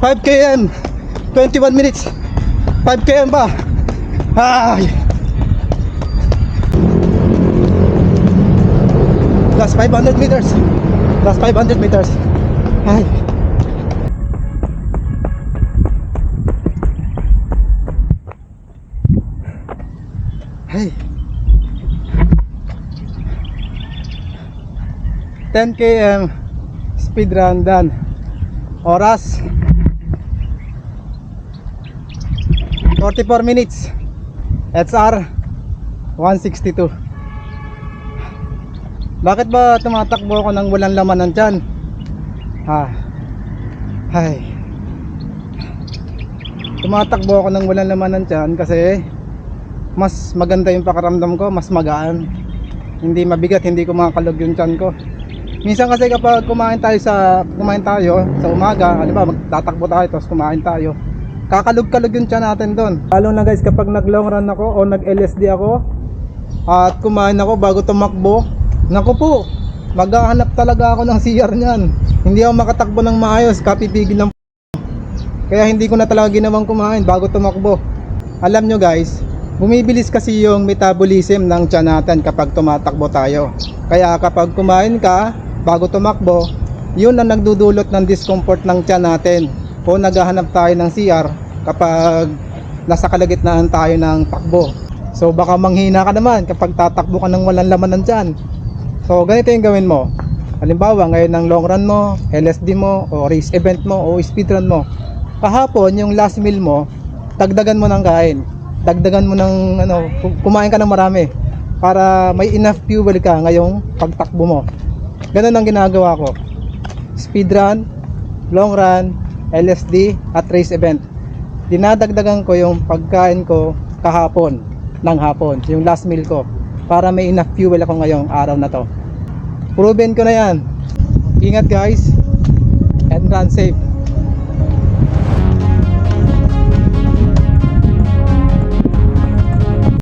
5 km 21 minutes. 5 km ba ay. Last 500 meters. Last 500 meters. Ay. Ay. 10 km speed run done. Oras 44 minutes. XR 162 bakit ba tumatakbo ako ng walang laman ng tiyan? Ha? Hay tumatakbo ako ng walang laman ng tiyan kasi mas maganda yung pakaramdam ko mas magaan. Hindi mabigat hindi ko makakalog yung tiyan ko. Minsan kasi kapag kumain tayo sa kumain tayo sa umaga halimbawa magtatakbo tayo tapos kumain tayo kakalog-kalog yung tiyan natin doon. Lalo na guys kapag nag long run ako o nag LSD ako at kumain ako bago tumakbo. Naku po maghahanap talaga ako ng CR niyan. Hindi ako makatakbo ng maayos kapipigil ng kaya hindi ko na talaga ginawang kumain bago tumakbo. Alam nyo guys bumibilis kasi yung metabolism ng tiyan natin kapag tumatakbo tayo. Kaya kapag kumain ka bago tumakbo yun ang nagdudulot ng discomfort ng tiyan natin o naghahanap tayo ng CR kapag nasa kalagitnaan tayo ng takbo. So baka manghina ka naman kapag tatakbo ka ng walang laman ng tiyan so ganito yung gawin mo. Halimbawa ngayon ng long run mo LSD mo o race event mo o speed run mo kahapon yung last meal mo dagdagan mo ng kain. Dagdagan mo ng ano kumain ka ng marami para may enough fuel ka ngayong pagtakbo mo. Ganun ang ginagawa ko. Speed run long run LSD at race event. Dinadagdagan ko yung pagkain ko kahapon ng hapon yung last meal ko para may enough fuel ako ngayong araw na to. Proven ko na yan. Ingat guys. And run safe